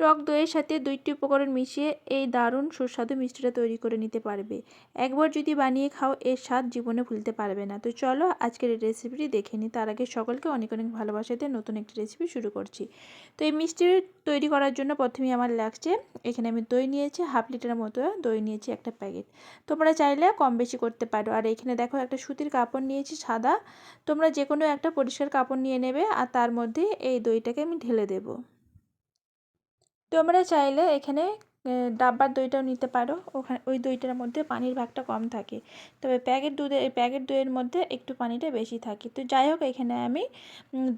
টক দইয়ের সাথে দুইটি উপকরণ মিশিয়ে এই দারুণ সুস্বাদু মিষ্টিটা তৈরি করে নিতে পারবে। একবার যদি বানিয়ে খাও, এর স্বাদ জীবনে ভুলতে পারবে না। তো চলো আজকের এই রেসিপিটি দেখে নিই। তার আগে সকলকে অনেক অনেক ভালোবাসাতে নতুন একটি রেসিপি শুরু করছি। তো এই মিষ্টি তৈরি করার জন্য প্রথমেই আমার লাগছে, এখানে আমি দই নিয়েছি, হাফ লিটারের মতো দই নিয়েছি একটা প্যাকেট। তোমরা চাইলে কম বেশি করতে পারো। আর এখানে দেখো একটা সুতির কাপড় নিয়েছি, সাদা। তোমরা যে কোনো একটা পরিষ্কার কাপড় নিয়ে নেবে, আর তার মধ্যে এই দইটাকে আমি ঢেলে দেবো। তোমরা চাইলে এখানে ডাব্বার দইটাও নিতে পারো। ওখানে, ওই দইটার মধ্যে পানির ভাগটা কম থাকে। তবে প্যাকেট দুধে প্যাকেট দইয়ের মধ্যে একটু পানিটা বেশি থাকে। তো যাই হোক, এখানে আমি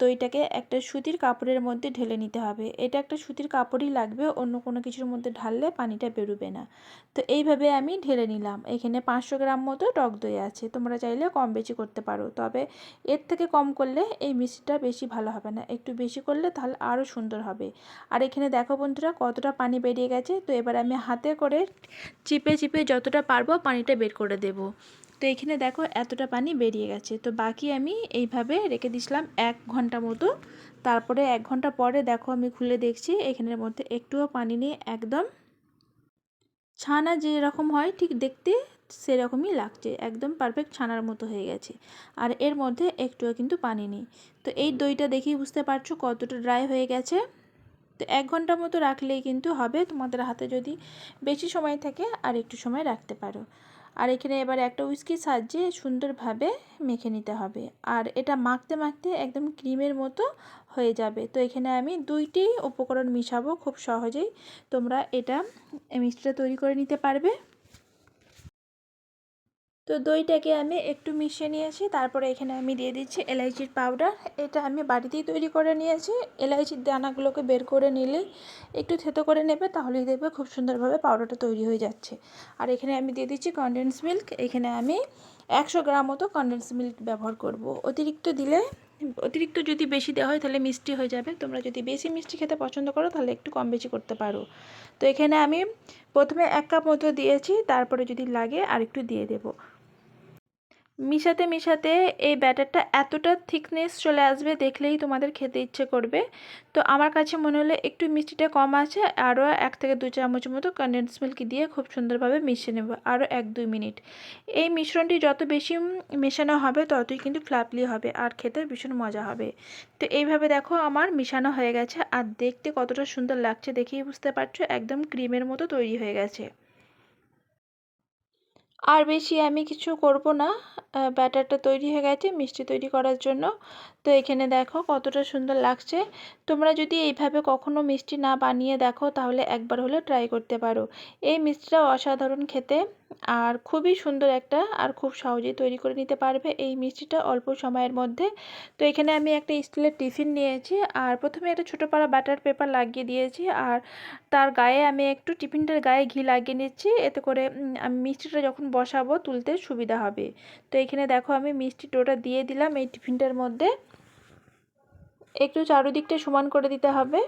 দইটাকে একটা সুতির কাপড়ের মধ্যে ঢেলে নিতে হবে। এটা একটা সুতির কাপড়ই লাগবে, অন্য কোনো কিছুর মধ্যে ঢাললে পানিটা বেরোবে না। তো এইভাবে আমি ঢেলে নিলাম। এখানে পাঁচশো গ্রাম মতো টক দই আছে। তোমরা চাইলে কম বেশি করতে পারো। তবে এর থেকে কম করলে এই মিষ্টিটা বেশি ভালো হবে না। একটু বেশি করলে তাহলে আরও সুন্দর হবে। আর এখানে দেখো বন্ধুরা, কতটা পানি বেরিয়ে গেছে। তো এবার আমি হাতে করে চিপে চিপে যতটা পারব পানিটা বের করে দেব। তো এখানে দেখো এতটা পানি বেরিয়ে গেছে। তো বাকি আমি এইভাবে রেখে দিছিলাম এক ঘণ্টা মতো। তারপরে এক ঘণ্টা পরে দেখো আমি খুলে দেখছি এখানের মধ্যে একটুও পানি নেই, একদম ছানা যেরকম হয় ঠিক দেখতে সেরকমই লাগছে, একদম পারফেক্ট ছানার মতো হয়ে গেছে। আর এর মধ্যে একটুও কিন্তু পানি নেই। তো এই দইটা দেখেই বুঝতে পারছ কতটা ড্রাই হয়ে গেছে। তো এক ঘণ্টা মতো রাখলেই কিন্তু হবে। তোমাদের হাতে যদি বেশি সময় থাকে, আর একটু সময় রাখতে পারো। আর এখানে এবার একটা উইস্কির সাহায্যে সুন্দরভাবে মেখে নিতে হবে। আর এটা মাখতে মাখতে একদম ক্রিমের মতো হয়ে যাবে। তো এখানে আমি দুইটি উপকরণ মিশাবো। খুব সহজেই তোমরা এটা মিষ্টিটা তৈরি করে নিতে পারবে। তো দইটাকে আমি একটু মিশিয়ে নিয়েছি। তারপরে এখানে আমি দিয়ে দিচ্ছি এলাইচির পাউডার। এটা আমি বাড়িতেই তৈরি করে নিয়েছি। এলাইচির দানাগুলোকে বের করে নিলে একটু থেতো করে নেবে, তাহলেই দেখবে খুব সুন্দরভাবে পাউডারটা তৈরি হয়ে যাচ্ছে। আর এখানে আমি দিয়ে দিচ্ছি কনডেন্স মিল্ক এখানে আমি একশো গ্রাম মতো কনডেন্স মিল্ক ব্যবহার করব। অতিরিক্ত দিলে, অতিরিক্ত যদি বেশি দেওয়া হয় তাহলে মিষ্টি হয়ে যাবে। তোমরা যদি বেশি মিষ্টি খেতে পছন্দ করো তাহলে একটু কম বেশি করতে পারো। তো এখানে আমি প্রথমে এক কাপ মতো দিয়েছি। তারপরে যদি লাগে আর একটু দিয়ে দেবো। মিশাতে মিশাতে এই ব্যাটারটা এতটা থিকনেস চলে আসবে দেখলেই তোমাদের খেতে ইচ্ছে করবে। তো আমার কাছে মনে হলে একটু মিষ্টিটা কম আছে, আরও এক থেকে দু চামচ মতো কন্ডেন্স মিল্ক দিয়ে খুব সুন্দরভাবে মিশিয়ে নেব, আরও এক দুই মিনিট। এই মিশ্রণটি যত বেশি মেশানো হবে ততই কিন্তু ফ্লাপলি হবে আর খেতে ভীষণ মজা হবে। তো এইভাবে দেখো আমার মিশানো হয়ে গেছে আর দেখতে কতটা সুন্দর লাগছে দেখেই বুঝতে পারছ, একদম ক্রিমের মতো তৈরি হয়ে গেছে। আর বেশি আমি কিছু করব না। ব্যাটারটা তৈরি হয়ে গেছে, মিষ্টি তৈরি করার জন্য। তো এখানে দেখো কতটা সুন্দর লাগছে। তোমরা যদি এইভাবে কখনো মিষ্টি না বানিয়ে দেখো, তাহলে একবার হলেও ট্রাই করতে পারো। এই মিষ্টিটা অসাধারণ খেতে। আর খুবই সুন্দর একটা আর খুব সহজেই তৈরি করে নিতে পারবে এই মিষ্টিটা অল্প সময়ের মধ্যে। তো এখানে আমি একটা স্টিলের টিফিন নিয়েছি আর প্রথমে একটা ছোটো পাড়া বাটার পেপার লাগিয়ে দিয়েছি আর তার গায়ে আমি একটু টিফিনটার গায়ে ঘি লাগিয়ে নিচ্ছি। এতে করে আমি মিষ্টিটা যখন বসাবো তুলতে সুবিধা হবে। তো এখানে দেখো আমি মিষ্টি টোটা দিয়ে দিলাম এই টিফিনটার মধ্যে। একটু চারুদিকটা সমান করে দিতে হবে।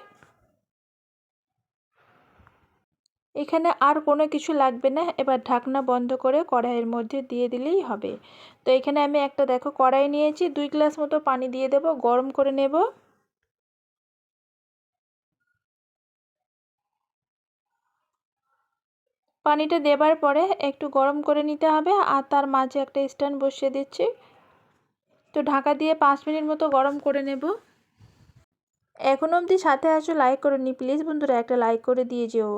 এখানে আর কোনো কিছু লাগবে না। এবার ঢাকনা বন্ধ করে কড়াইয়ের মধ্যে দিয়ে দিলেই হবে। তো এখানে আমি একটা দেখো কড়াই নিয়েছি, দুই গ্লাস মতো পানি দিয়ে দেব, গরম করে নেব। পানিটা দেবার পরে একটু গরম করে নিতে হবে আর তার মাঝে একটা স্ট্যান্ড বসিয়ে দিচ্ছি। তো ঢাকা দিয়ে পাঁচ মিনিট মতো গরম করে নেব। এখনও অবধি সাথে আছো, লাইক করে নি প্লিজ বন্ধুরা একটা লাইক করে দিয়ে যেও।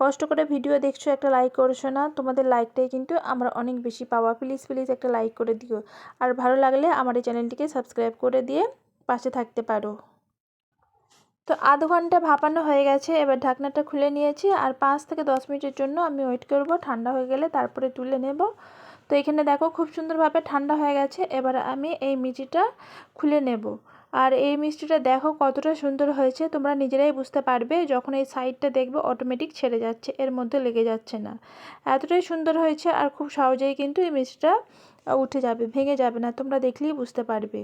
কষ্ট করে ভিডিও দেখছ, একটা লাইক করছ না, তোমাদের লাইকটাই কিন্তু আমরা অনেক বেশি পাওয়া। প্লিজ প্লিজ একটা লাইক করে দিও। আর ভালো লাগলে আমার এই চ্যানেলটিকে সাবস্ক্রাইব করে দিয়ে পাশে থাকতে পারো। তো আধ ঘণ্টা ভাপানো হয়ে গেছে, এবার ঢাকনাটা খুলে নিয়েছি, আর পাঁচ থেকে দশ মিনিটের জন্য আমি ওয়েট করব, ঠান্ডা হয়ে গেলে তারপরে তুলে নেব। তো এখানে দেখো খুব সুন্দরভাবে ঠান্ডা হয়ে গেছে, এবার আমি এই মিচিটা খুলে নেব। আর এই মিষ্টিটা দেখো কতটা সুন্দর হয়েছে। তোমরা নিজেরাই বুঝতে পারবে, যখন এই সাইডটা দেখবে অটোমেটিক ছেড়ে যাচ্ছে, এর মধ্যে লেগে যাচ্ছে না। এতটাই সুন্দর হয়েছে আর খুব সহজেই কিন্তু এই মিষ্টিটা উঠে যাবে, ভেঙে যাবে না, তোমরা দেখলেই বুঝতে পারবে।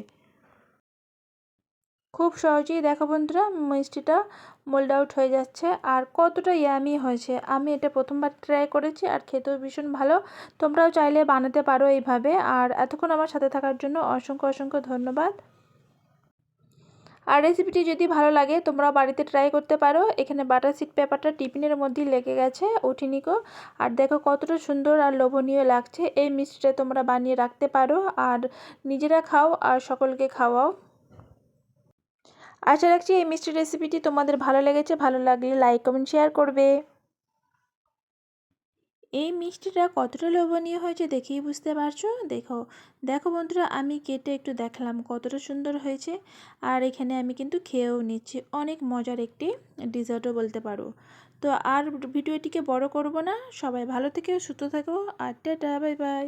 খুব সহজেই দেখো বন্ধুরা, মিষ্টিটা মোল্ড আউট হয়ে যাচ্ছে আর কতটা ইয়ামি হয়েছে। আমি এটা প্রথমবার ট্রাই করেছি আর খেতেও ভীষণ ভালো। তোমরাও চাইলে বানাতে পারো এইভাবে। আর এতক্ষণ আমার সাথে থাকার জন্য অসংখ্য অসংখ্য ধন্যবাদ। আর রেসিপিটি যদি ভালো লাগে তোমরা বাড়িতে ট্রাই করতে পারো। এখানে বাটার সিট পেপারটা টিফিনের মধ্যেই লেগে গেছে উঠিনিকো আর দেখো কতটা সুন্দর আর লোভনীয় লাগছে। এই মিষ্টিটা তোমরা বানিয়ে রাখতে পারো আর নিজেরা খাও আর সকলকে খাওয়াও। আশা রাখছি এই মিষ্টি রেসিপিটি তোমাদের ভালো লেগেছে। ভালো লাগলে লাইক কমেন্ট শেয়ার করবে। এই মিষ্টিটা কতটা লোভনীয় হয়েছে দেখেই বুঝতে পারছ? দেখো দেখো বন্ধুরা, আমি কেটে একটু দেখলাম কতটা সুন্দর হয়েছে। আর এখানে আমি কিন্তু খেয়েও নিচ্ছি অনেক মজার একটি ডিজার্টও বলতে পারো। তো আর ভিডিওটিকে বড় করব না। সবাই ভালো থেকে সুস্থ থাকো আর টাটা, বাই বাই।